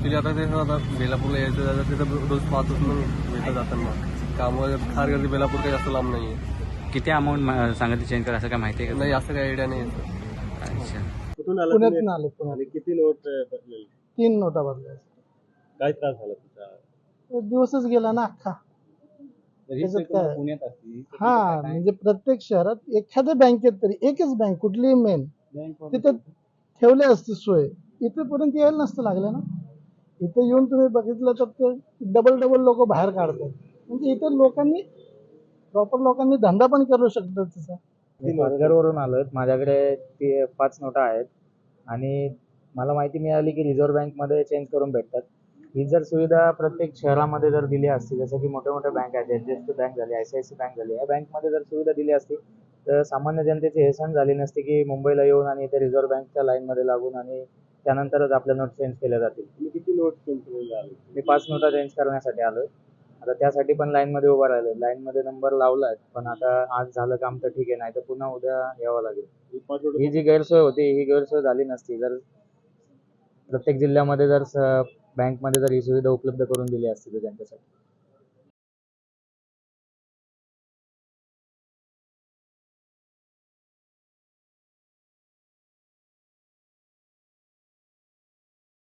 Actually आता ते आता बेलापूरला यायचं झालं तिथं रोज पाहत असलो भेटत जाताना कामावर फार गर्दी बेलापूर काही जास्त लांब नाही आहे किती अमाऊंट सांगितली चेंज करा असं काय माहिती आहे नाही असं काही आयडिया नाही आहे का अच्छा. कुठून आला पुण्यात तुम्ही? आले पुण्यात. आणि किती नोट अं, तीन नोटा बदलायच्या काय त्रास झाला तुझा दिवसच गेला ना अख्खा. त्याच्यात काय? पुण्यात असती हा म्हणजे प्रत्येक शहरात एखाद्या बँकेत तरी एकच बँक कुठलीही मेन तिथं ठेवले असते सोय. इथेपर्यंत यायला नसतं लागलं ना? इथे येऊन तुम्ही बघितलं तर ते डबल डबल लोक बाहेर काढतात. म्हणजे इथं लोकांनी प्रॉपर लोकांनी धंदा पण करू शकतात त्याचा मी पालघरवरून आलोय. माझ्याकडे ते पाच नोटा आहेत. आणि मला माहिती मिळाली की रिझर्व्ह बँकमध्ये चेंज करून भेटतात. ही जर सुविधा प्रत्येक शहरामध्ये जर दिली असती जसं की मोठ्या मोठ्या बँक आहेत H D F C bank झाली I C I C bank झाली या बँकमध्ये जर सुविधा दिली असती तर सामान्य जनतेची सण झाली नसती की मुंबईला येऊन आणि इथे रिझर्व्ह बँकच्या लाईनमध्ये लागून आणि त्यानंतरच आपल्या नोट चेंज केल्या जातील. नोट आले मी पाच नोटा चेंज करण्यासाठी आलोय. आता त्यासाठी पण लाईनमध्ये उभा राहिलोय. लाईनमध्ये नंबर लावलाय पण आता आज झालं काम तर ठीक आहे नाही तर पुन्हा उद्या यावं लागेल. ही जी गैरसोय होती ही गैरसोय झाली नसती. जर प्रत्येक जिल्ह्यामध्ये जर बँकमध्ये जर ही सुविधा उपलब्ध करून दिली असती तर त्यांच्यासाठी.